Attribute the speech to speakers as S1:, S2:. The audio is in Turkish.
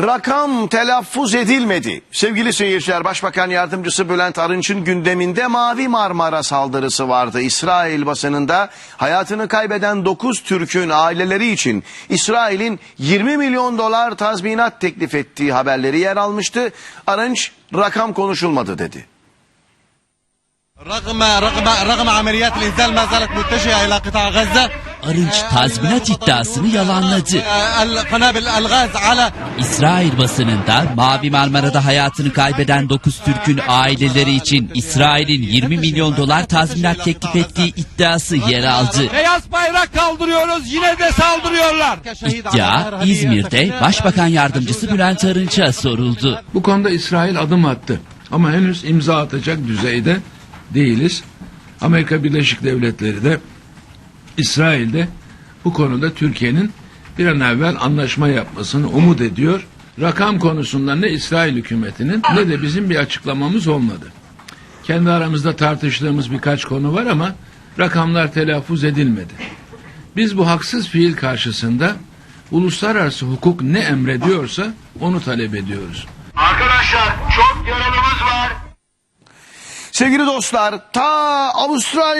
S1: Rakam telaffuz edilmedi. Sevgili seyirciler, Başbakan Yardımcısı Bülent Arınç'ın gündeminde Mavi Marmara saldırısı vardı. İsrail basınında hayatını kaybeden 9 Türk'ün aileleri için İsrail'in 20 milyon dolar tazminat teklif ettiği haberleri yer almıştı. Arınç rakam konuşulmadı dedi.
S2: رغم رغم رغم عمليات الانزال ما زالت متجهه الى قطاع غزه
S3: Arınç tazminat iddiasını yalanladı. İsrail basınında Mavi Marmara'da hayatını kaybeden 9 Türk'ün aileleri için İsrail'in 20 milyon dolar tazminat teklif ettiği iddiası yer aldı.
S4: Beyaz bayrak kaldırıyoruz yine de saldırıyorlar.
S3: İddia İzmir'de Başbakan Yardımcısı Bülent Arınç'a soruldu.
S5: Bu konuda İsrail adım attı ama henüz imza atacak düzeyde değiliz. Amerika Birleşik Devletleri de İsrail'de bu konuda Türkiye'nin bir an evvel anlaşma yapmasını umut ediyor. Rakam konusunda ne İsrail hükümetinin ne de bizim bir açıklamamız olmadı. Kendi aramızda tartıştığımız birkaç konu var ama rakamlar telaffuz edilmedi. Biz bu haksız fiil karşısında uluslararası hukuk ne emrediyorsa onu talep ediyoruz.
S6: Arkadaşlar çok yaralımız var.
S1: Sevgili dostlar, ta Avustralya